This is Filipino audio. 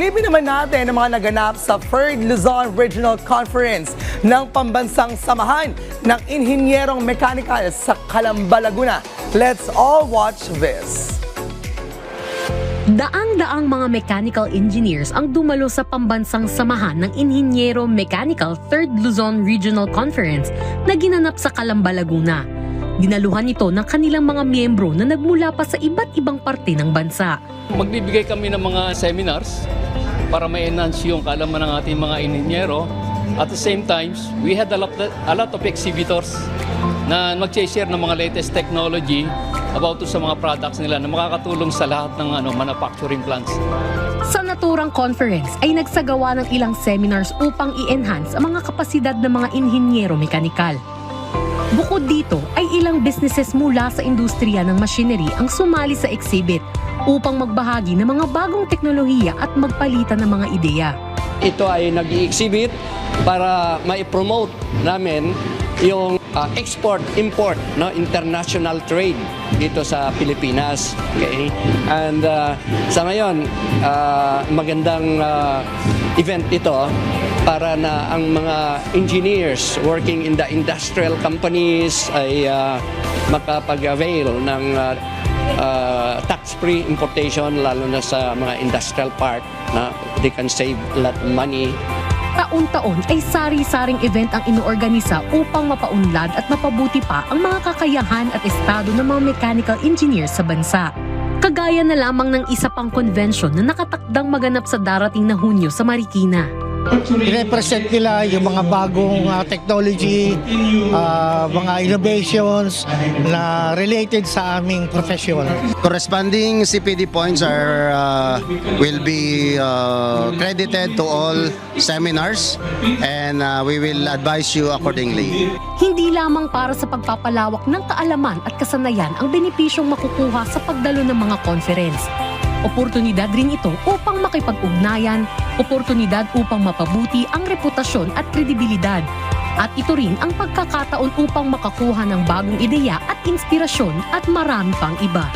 Silipin naman natin ang mga naganap sa 3rd Luzon Regional Conference ng Pambansang Samahan ng Inhinyerong Mechanical sa Calamba, Laguna. Let's all watch this. Daang-daang mga mechanical engineers ang dumalo sa pambansang samahan ng Inhinyero Mechanical 3rd Luzon Regional Conference na ginanap sa Calamba, Laguna. Dinaluhan ito ng kanilang mga miyembro na nagmula pa sa iba't ibang parte ng bansa. Magbibigay kami ng mga seminars para ma-enhance yung kaalaman ng ating mga inhinyero. At the same time, we had a lot, a lot of exhibitors na mag-share ng mga latest technology about to sa mga products nila na makakatulong sa lahat ng ano, manufacturing plants. Sa naturang conference ay nagsagawa ng ilang seminars upang i-enhance ang mga kapasidad ng mga inhinyero mekanikal. Bukod dito ay ilang businesses mula sa industriya ng machinery ang sumali sa exhibit upang magbahagi ng mga bagong teknolohiya at magpalitan ng mga ideya. ito ay nag-exhibit para ma-promote namin yung uh, export import no international trade dito sa Pilipinas okay? And uh, sa ngayon uh, magandang uh, event ito para na ang mga engineers working in the industrial companies ay uh, makapag-avail ng uh, uh, tax-free importation lalo na sa mga industrial park na they can save a lot of money Taon-taon ay sari-saring event ang inuorganisa upang mapaunlad at mapabuti pa ang mga kakayahan at estado ng mga mechanical engineers sa bansa. Kagaya na lamang ng isa pang convention na nakatakdang maganap sa darating na Hunyo sa Marikina. Represent nila yung mga bagong ah, technology, ah, mga innovations na related sa aming profession. Corresponding CPD points are uh, will be uh, credited to all seminars and uh, we will advise you accordingly. Hindi lamang para sa pagpapalawak ng kaalaman at kasanayan ang benepisyong makukuha sa pagdalo ng mga conference. Oportunidad rin ito upang makipag-ugnayan, oportunidad upang mapabuti ang reputasyon at kredibilidad. At ito rin ang pagkakataon upang makakuha ng bagong ideya at inspirasyon at marami pang iba.